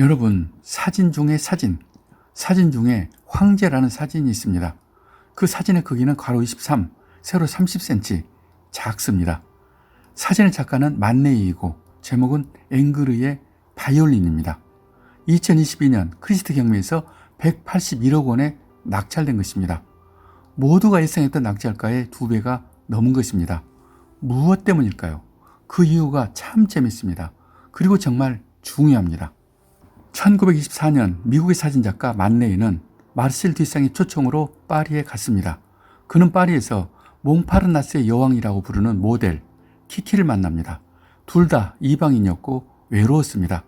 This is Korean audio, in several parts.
여러분, 사진 중에 사진, 사진 중에 황제라는 사진이 있습니다. 그 사진의 크기는 가로 23, 세로 30cm, 작습니다. 사진의 작가는 만네이이고 제목은 앵그르의 바이올린입니다. 2022년 크리스트 경매에서 181억 원에 낙찰된 것입니다. 모두가 예상했던 낙찰가의 두 배가 넘은 것입니다. 무엇 때문일까요? 그 이유가 참 재밌습니다. 그리고 정말 중요합니다. 1924년 미국의 사진작가 만네이는 마르셀 뒤상의 초청으로 파리에 갔습니다. 그는 파리에서 몽파르나스의 여왕이라고 부르는 모델 키키를 만납니다. 둘 다 이방인이었고 외로웠습니다.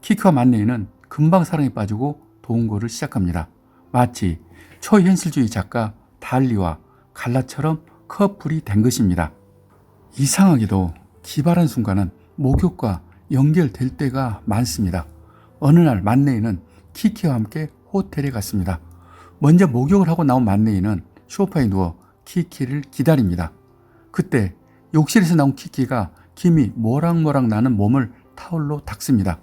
키키와 만네이는 금방 사랑에 빠지고 동거를 시작합니다. 마치 초현실주의 작가 달리와 갈라처럼 커플이 된 것입니다. 이상하게도 기발한 순간은 목욕과 연결될 때가 많습니다. 어느 날 만네이는 키키와 함께 호텔에 갔습니다. 먼저 목욕을 하고 나온 만네이는 소파에 누워 키키를 기다립니다. 그때 욕실에서 나온 키키가 김이 모락모락 나는 몸을 타올로 닦습니다.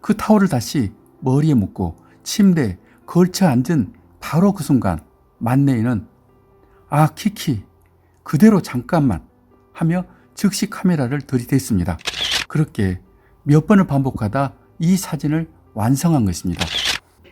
그 타올을 다시 머리에 묶고 침대에 걸쳐 앉은 바로 그 순간 만네이는 아 키키 그대로 잠깐만 하며 즉시 카메라를 들이댔습니다. 그렇게 몇 번을 반복하다 이 사진을 완성한 것입니다.